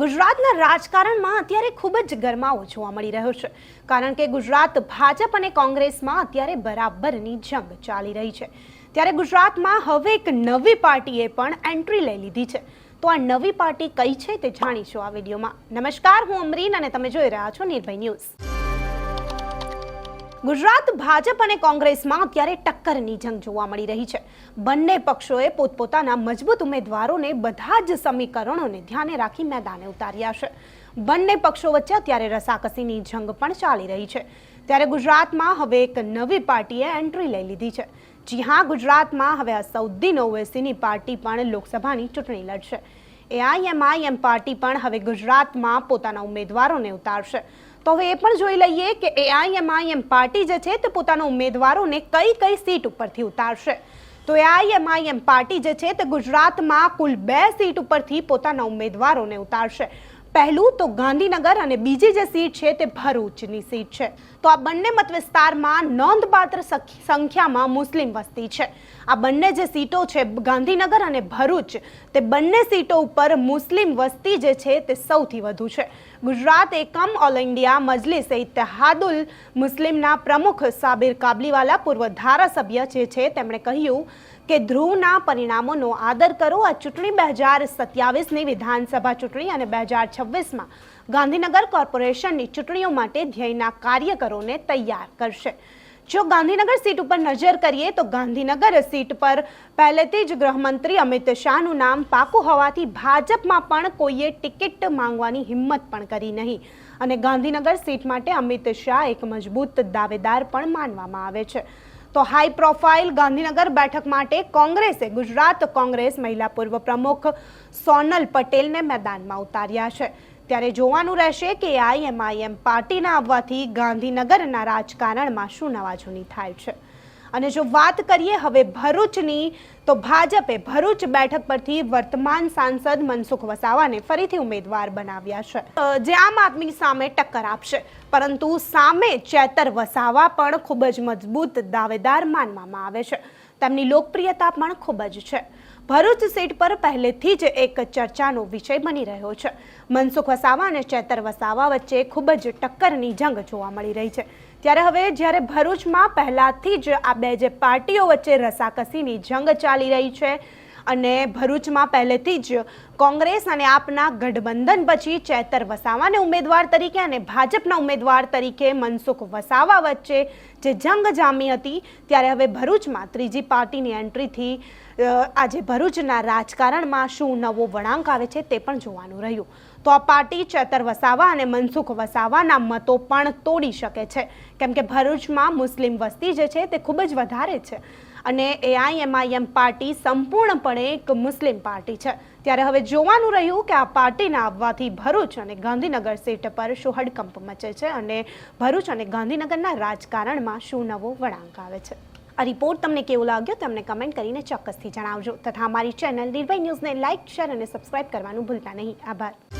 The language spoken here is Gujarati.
ગુજરાતના રાજકારણમાં અત્યારે ખૂબ જ ગરમાવો જોવા મળી રહ્યો છે. કારણ કે ગુજરાત ભાજપ અને કોંગ્રેસમાં અત્યારે બરાબરની જંગ ચાલી રહી છે. ત્યારે ગુજરાતમાં હવે એક નવી પાર્ટીએ પણ એન્ટ્રી લઈ લીધી છે. તો આ નવી પાર્ટી કઈ છે તે જાણીશું આ વિડીયોમાં. નમસ્કાર, હું અમરીન અને તમે જોઈ રહ્યા છો નિર્ભય ન્યૂઝ. ગુજરાત ભાજપ અને કોંગ્રેસમાં અત્યારે ટક્કરની જંગ જોવા મળી રહી છે. બંને પક્ષોએ પોતપોતાના મજબૂત ઉમેદવારોને બધા જ સમીકરણોને ધ્યાને રાખી મેદાને ઉતાર્યા છે. બંને પક્ષો વચ્ચે અત્યારે રસાકસીની જંગ પણ ચાલી રહી છે. ત્યારે ગુજરાતમાં હવે એક નવી પાર્ટીએ એન્ટ્રી લઈ લીધી છે. જી હા, ગુજરાતમાં હવે અસઉદ્દીન ઓવેસીની પાર્ટી પણ લોકસભાની ચૂંટણી લડશે. એઆઈએમઆઈએમ પાર્ટી પણ હવે ગુજરાતમાં પોતાના ઉમેદવારોને ઉતારશે. તો હવે એ પણ જોઈ લઈએ કે એઆઈએમઆઈએમ પાર્ટી જે છે તે પોતાના ઉમેદવારોને કઈ કઈ સીટ ઉપરથી ઉતારશે. તો એઆઈએમઆઈએમ પાર્ટી જે છે તે ગુજરાતમાં કુલ બે સીટ ઉપરથી પોતાના ઉમેદવારોને ઉતારશે. પહેલું તો ગાંધીનગર અને બીજી જે સીટ છે તે ભરૂચની સીટ છે. તો આ બંને મત વિસ્તારમાં નોંધપાત્ર સંખ્યામાં મુસ્લિમ વસ્તી છે. આ બંને જે સીટો છે, ગાંધીનગર અને ભરૂચ, તે બંને સીટો ઉપર મુસ્લિમ વસ્તી જે છે તે સૌથી વધુ છે. ગુજરાત એકમ ઓલ ઇન્ડિયા મજલિસ ઇતિહાદુલ મુસ્લિમના પ્રમુખ સાબિર કાબલીવાલા પૂર્વ ધારાસભ્ય જે છે, તેમણે કહ્યું કે ધ્રુવના પરિણામોનો આદર કરો. આ ચૂંટણી બે હજાર સત્યાવીસની વિધાનસભા ચૂંટણી અને બે હજાર છવ્વીસમાં ગાંધીનગર કોર્પોરેશનની ચૂંટણીઓ માટે ધ્યેયના કાર્યકરોને તૈયાર કરશે. જો ગાંધીનગર સીટ ઉપર નજર કરીએ તો ગાંધીનગર સીટ પર પહેલેથી જ ગૃહમંત્રી અમિત શાહનું નામ પાકું હોવાથી ભાજપમાં પણ કોઈએ ટિકિટ માંગવાની હિંમત પણ કરી નહીં. અને ગાંધીનગર સીટ માટે અમિત શાહ એક મજબૂત દાવેદાર પણ માનવામાં આવે છે. તો હાઈ પ્રોફાઇલ ગાંધીનગર બેઠક માટે કોંગ્રેસે ગુજરાત કોંગ્રેસ મહિલા પૂર્વ પ્રમુખ સોનલ પટેલને મેદાનમાં ઉતાર્યા છે. ત્યારે જોવાનું રહેશે કે આઈએમઆઈએમ પાર્ટીના આવવાથી ગાંધીનગરના રાજકારણમાં શું નવાજૂની થાય છે. અને જો વાત કરીએ હવે ભરૂચની, તો ભાજપે ભરૂચ બેઠક પરથી વર્તમાન સાંસદ મનસુખ વસાવાને ફરીથી ઉમેદવાર બનાવ્યા છે. જે આમ આદમી સામે ટક્કર આપશે. પરંતુ સામે ચેતર વસાવા પણ ખૂબ જ મજબૂત દાવેદાર માનવામાં આવે છે. તેમની લોકપ્રિયતા પણ ખૂબ જ છે. ભરૂચ સીટ પર પહેલેથી જ એક ચર્ચાનો વિષય બની રહ્યો છે. મનસુખ વસાવા અને ચેતર વસાવા વચ્ચે ખૂબ જ ટક્કરની જંગ જોવા મળી રહી છે. ત્યારે હવે જ્યારે ભરૂચમાં પહેલાથી જ આ બે જે પાર્ટીઓ વચ્ચે રસાકસીની જંગ ચાલી રહી છે અને ભરૂચમાં પહેલેથી જ કોંગ્રેસ અને આપના ગઠબંધન પછી ચેતર વસાવાને ઉમેદવાર તરીકે અને ભાજપના ઉમેદવાર તરીકે મનસુખ વસાવા વચ્ચે જે જંગ જામી હતી, ત્યારે હવે ભરૂચમાં ત્રીજી પાર્ટીની એન્ટ્રીથી આજે ભરૂચના રાજકારણમાં શું નવો વળાંક આવે છે તે પણ જોવાનું રહ્યું. તો આ પાર્ટી ચેતર વસાવા અને મનસુખ વસાવાના મતો પણ તોડી શકે છે. કેમ કે ભરૂચમાં મુસ્લિમ વસ્તી જે છે તે ખૂબ જ વધારે છે. અને એઆઈએમઆઈએમ પાર્ટી સંપૂર્ણપણે એક મુસ્લિમ પાર્ટી છે. ત્યારે હવે જોવાનું રહ્યું કે આ પાર્ટીના આવવાથી ભરૂચ અને ગાંધીનગર સીટ પર શું હડકંપ મચે છે અને ભરૂચ અને ગાંધીનગરના રાજકારણમાં શું નવો વળાંક આવે છે. આ રિપોર્ટ તમને કેવો લાગ્યો તમને કમેન્ટ કરીને ચોક્કસથી જણાવજો. તથા અમારી ચેનલ નિર્ભય ન્યૂઝને લાઇક, શેર અને સબસ્ક્રાઇબ કરવાનું ભૂલતા નહીં. આભાર.